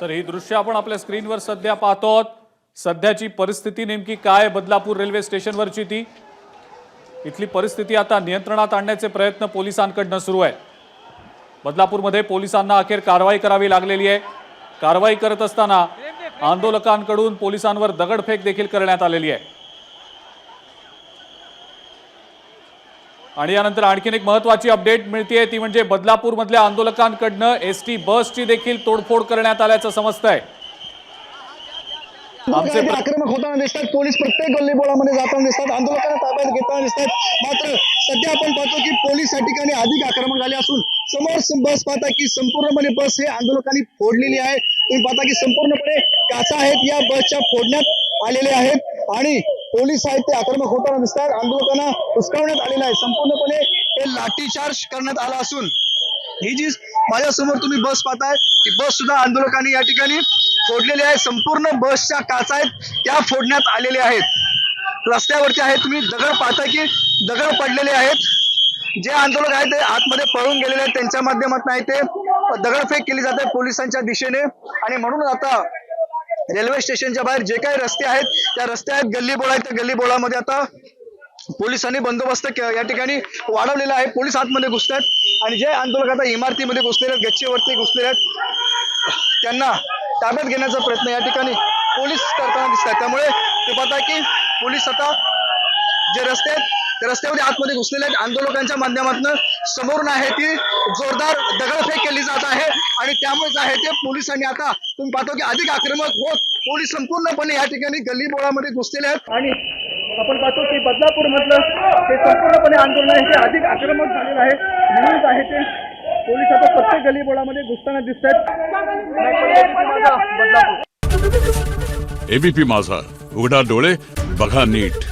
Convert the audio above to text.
तर ही दृश्य आपण आपल्या स्क्रीनवर सध्या पाहतो आहोत सध्याची परिस्थिती नेमकी काय? बदलापूर रेल्वे स्टेशनवरची ती. इथली परिस्थिती आता नियंत्रणात आणण्याचे प्रयत्न पोलिसांकडनं सुरू आहे बदलापूरमध्ये पोलिसांना अखेर कारवाई करावी लागलेली आहे. कारवाई करत असताना आंदोलकांकडून पोलिसांवर दगडफेक देखील करण्यात आलेली आहे. आणि यानंतर आणखीन एक महत्वाची अपडेट मिळते ती म्हणजे बदलापूरमधल्या आंदोलकांकडनं एस टी बसची देखील तोडफोड करण्यात आल्याचं समजतंय. आंदोलकांना आक्रमक होताना दिसतात पोलीस प्रत्येक गल्लीबोळामध्ये जाताना दिसतात आंदोलकांना ताब्यात घेताना दिसतात. मात्र सध्या आपण पाहतो की पोलीस या ठिकाणी अधिक आक्रमक झाले असून समोर बस पाहता की संपूर्णपणे बस हे आंदोलकांनी फोडलेली आहे. तुम्ही पाहता की संपूर्णपणे काचा आहेत या बसच्या फोडण्यात आलेले आहेत. आणि पोलीस आहेत ते आक्रमक होताना दिसतात आंदोलकांना हुसकावण्यात आलेलं आहे. संपूर्णपणे हे लाठीचार्ज करण्यात आला असून ही जी माझ्यासमोर तुम्ही बस पाहताय ही बस सुद्धा आंदोलकांनी या ठिकाणी फोडलेली आहे. संपूर्ण बसच्या काचा आहेत त्या फोडण्यात आलेल्या आहेत. रस्त्यावरती आहे तुम्ही दगड पाहता की दगड पडलेले आहेत. जे आंदोलक आहेत ते आतमध्ये पळून गेलेले आहेत त्यांच्या माध्यमात नाही ते. दगडफेक केली जाते पोलिसांच्या दिशेने. आणि म्हणून आता रेल्वे स्टेशनच्या बाहेर जे काही रस्ते आहेत त्या रस्ते आहेत गल्लीबोळ. आहेत त्या गल्लीबोळामध्ये आता पोलिसांनी बंदोबस्त या ठिकाणी वाढवलेला आहे. पोलीस आतमध्ये घुसतात आणि जे आंदोलक आता इमारतीमध्ये घुसलेले आहेत गच्चीवरती घुसलेले आहेत त्यांना ताब्यात घेण्याचा प्रयत्न या ठिकाणी पोलीस करताना दिसतात त्यामुळे ते पाहता की पोलीस आता जे रस्ते आहेत त्या रस्त्यामध्ये आतमध्ये घुसलेले आहेत आंदोलकांच्या माध्यमातून समोरून आहे ती जोरदार दगडफेक केली जात आहे आणि त्यामुळेच आहे ते पोलिसांनी आता तुम्ही पाहतो की अधिक आक्रमक होत पोलीस संपूर्णपणे या ठिकाणी गल्लीबोळामध्ये घुसलेले आहेत. आणि आपण पाहतो की बदलापूर मधलं हे संपूर्णपणे आंदोलन आहे ते अधिक आक्रमक झालेलं आहे. म्हणूनच आहे ते पोलीस आता प्रत्येक गल्लीबोळामध्ये घुसताना दिसत आहेत. एबीपी माझा उघडा डोळे बघा नीट.